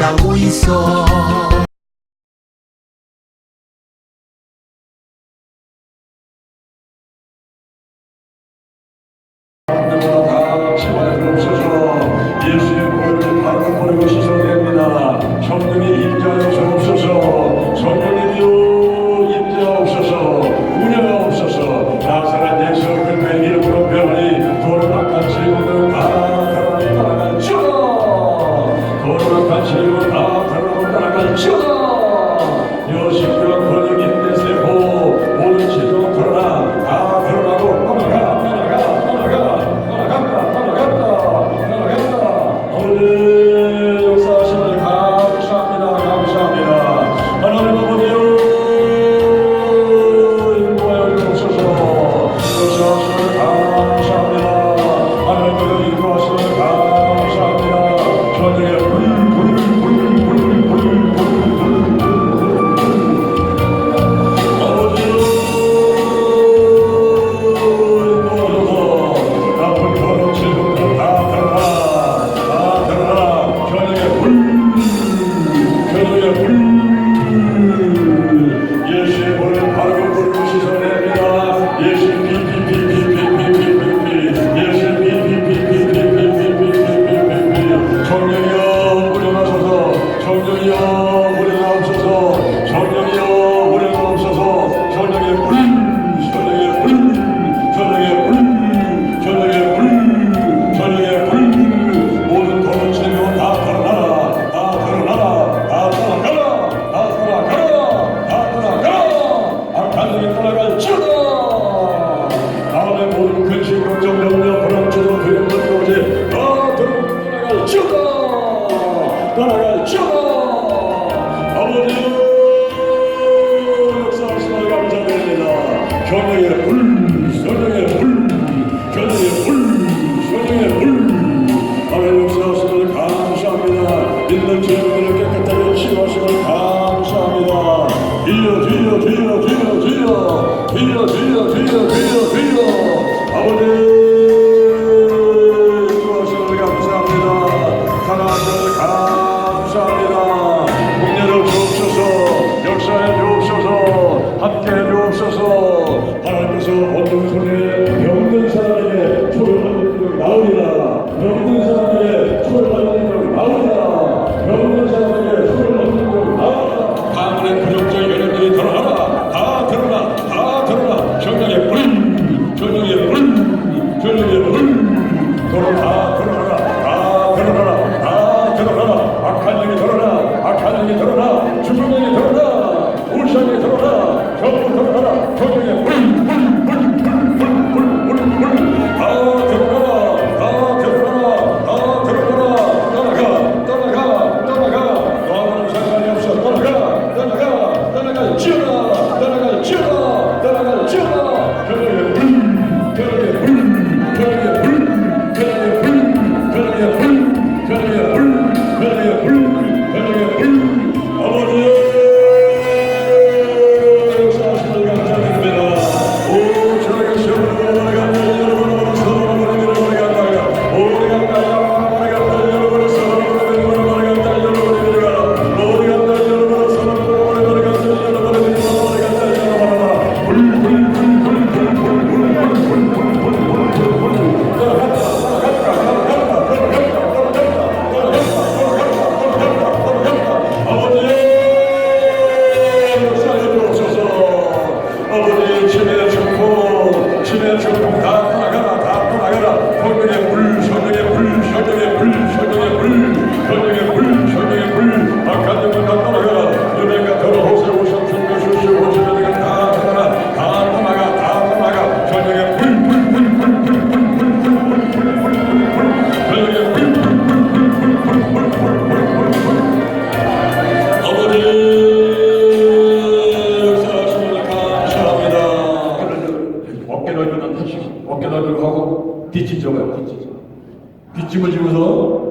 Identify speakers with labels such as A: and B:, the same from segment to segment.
A: 싸우고 있어. Señor. 뒷짐 져가요, 뒷짐. 뒷짐을 지면서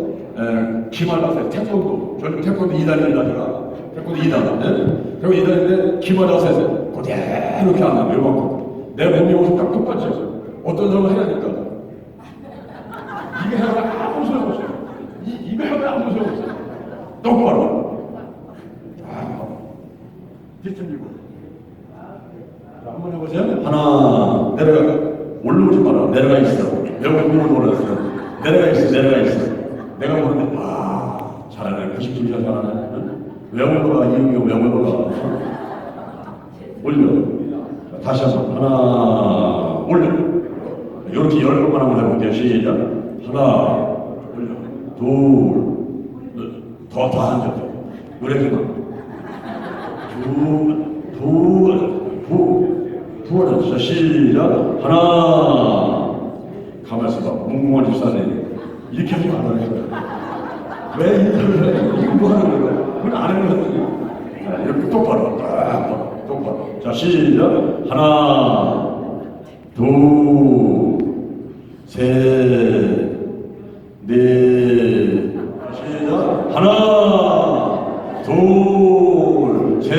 A: 김알 박사, 태권도, 저는 그 태권도 2단이라더라. 태권도 2단. 네? 예? 태권도 2단인데, 김알 박사에서 그대로 이렇게 안 하면 요만큼. 내 몸이 옷을 딱 똑같이 내가 보는데 아 잘하네 90분이나 잘하네 응? 외모가 이응이 외모가. 올려. 자, 다시 한번 하나 올려. 이렇게 열 번만 한번 해볼게요. 시작. 하나 올려. 둘더더 앉아 노래 그만. 두 두두 자 시작. 하나. 가만있어 봐. 묵묵한 집사님. 이렇게 하지 말아요 왜? 인사를 해 이거 뭐 하는 거야? 안 하는 거야 자 이렇게 똑바로 딱 똑바로. 자 시작. 하나 둘 셋 넷 시작. 하나 둘 셋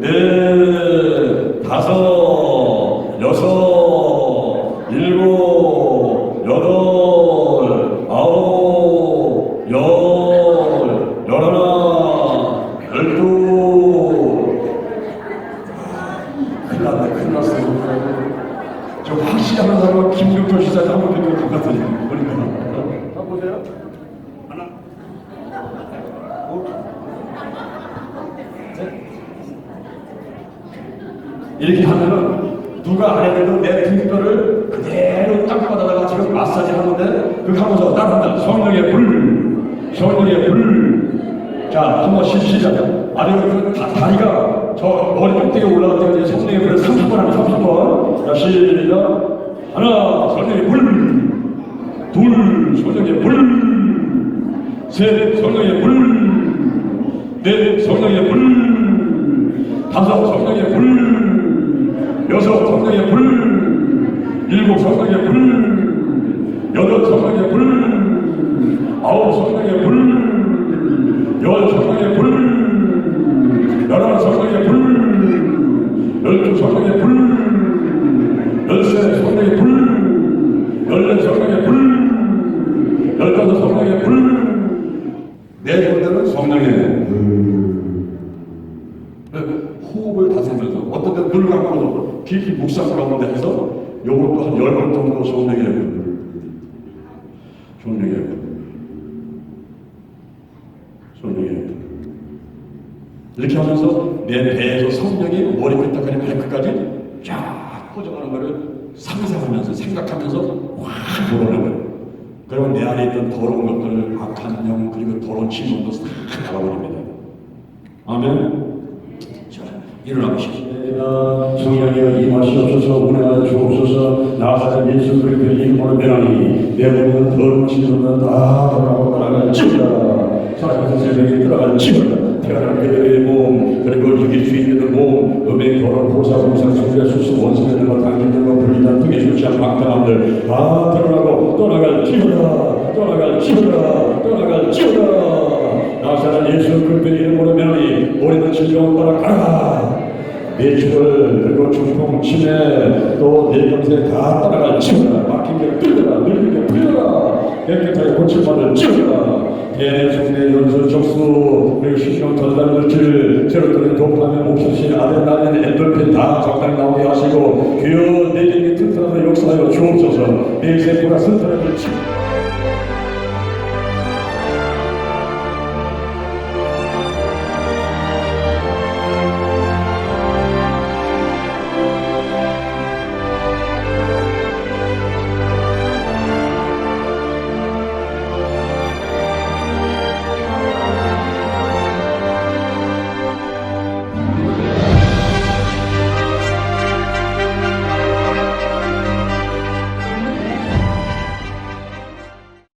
A: 넷 다섯 여섯 일곱 여덟 아홉 열 열하나 열두 큰일 났네 큰일 났어 저 김종철 시사님 한번 뵙는 것 같으니 그러니까 한번 보세요. 하나. 이렇게 하면은 누가 안 해도 내 등뼈를 그대로 땅바닥에다가 지금 마사지 하는데 그거 하면서 따라한다. 성령의 불. 성령의 불 자 한번 시- 시작 아래 그 다, 다리가 저 머리 꼭대기 올라갈 때까지 성령의 불을 30번 하면 30번. 자 시작 하나 성령의 불둘 성령의 불셋 성령의 불넷 성령의 불 다섯 성령의 불 여섯 성령의 불 일곱 성령의 불 여덟 성령의 불 아홉 성령의 불열 성령의 불 열하나 성령의 불 열두 성령의 불 열세 성령의 불 열네 성령의 불 열다섯 성령의 불네 번째는 성령의 불 호흡을 다스리면서 어떤 때는 눈을 감고도 깊이 묵상 해서 요것도 한 열 번 정도 성령의 불 성령의 불 성령의 불 이렇게 하면서 내 배에서 성령이 머리 끝까지 발끝까지 쫙 퍼져가는 것을 상상하면서 생각하면서 확 몰아내는 거예요. 그러면 내 안에 있던 더러운 것들을 악한 영 그리고 더러운 진동도 싹 나가버립니다. 아멘. 자, 일어나보시죠. 성령이여 임하시옵소서 운행하여 주옵소서 나사렛 예수 그리스도의 이름으로 명하니 내 몸은 더러운 진동은 다 돌아가고 나갈 지어다. 살아가서 새벽에 들어갈 지어다. 태어난 그들의 몸 그리고 죽일 수 있는 몸 음행 더러운 호사 공상 성자 수수 원수되는 것 당기는 것 불리단 등에 않은 막강함들 다 드러나고 떠나갈 지어다. 떠나갈 지어다. 떠나갈 지어다. 나사렛 예수 그리스도의 이름으로 명하니 우리는 진정 떠나가라 내추럴 그리고 중풍 치매 또 내경세 다 따라갈 지어라. 막힌 게 끌려라. 늙은 게 풀려라. 깨끗하게 고침받을 지어라. 대내 속내 연수 족수 그리고 신경 전달 물질 세로토닌 도파민 옥수신 아드레날린 엔돌핀 다 적당히 나오게 하시고 귀여 내경이 튼튼하게 역사하여 주옵소서. 내 세포가 튼튼하게 치고